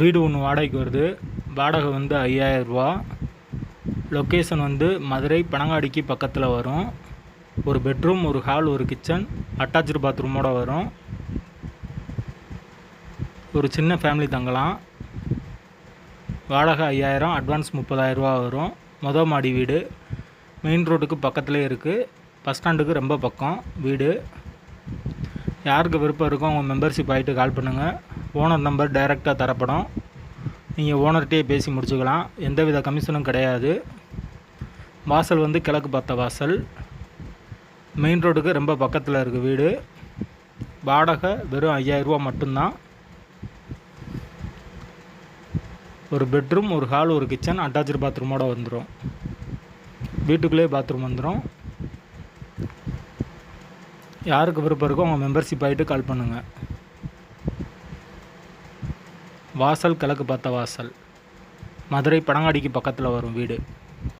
வீடு ஒன்று வாடகைக்கு வருது. வாடகை வந்து ஐயாயிரரூபா லொக்கேஷன் வந்து மதுரை பனங்காடிக்கு பக்கத்தில் வரும். ஒரு பெட்ரூம் ஒரு ஹால் ஒரு கிச்சன் அட்டாச்சு பாத்ரூமோட வரும். ஒரு சின்ன ஃபேமிலி தங்கலாம். வாடகை ஐயாயிரம் அட்வான்ஸ் முப்பதாயிரரூபா வரும். மொதல் மாடி வீடு. மெயின் ரோட்டுக்கு பக்கத்துலேயே இருக்குது பஸ் ஸ்டாண்டுக்கு ரொம்ப பக்கம் வீடு. யாருக்கு விருப்பம் இருக்கோ அவங்க மெம்பர்ஷிப் ஆகிட்டு கால் பண்ணுங்கள் ஓனர் நம்பர் டைரெக்டாக தரப்படும். நீங்கள் ஓனர்கிட்டயே பேசி முடிச்சுக்கலாம். எந்தவித கமிஷனும் கிடையாது. வாசல் வந்து கிழக்கு பார்த்த வாசல். மெயின் ரோடுக்கு ரொம்ப பக்கத்தில் இருக்குது வீடு. வாடகை வெறும் ஐயாயிரரூபா மட்டும்தான். ஒரு பெட்ரூம் ஒரு ஹால் ஒரு கிச்சன் அட்டாச்சு பாத்ரூமோட வந்துடும் வீட்டுக்குள்ளேயே பாத்ரூம் வந்துடும் யாருக்கு விருப்பம் இருக்கோ அவங்க மெம்பர்ஷிப் ஆகிட்டு கால் பண்ணுங்கள் வாசல் கிழக்கு பார்த்த வாசல். மதுரை படங்காடிக்கு பக்கத்தில் வரும் வீடு.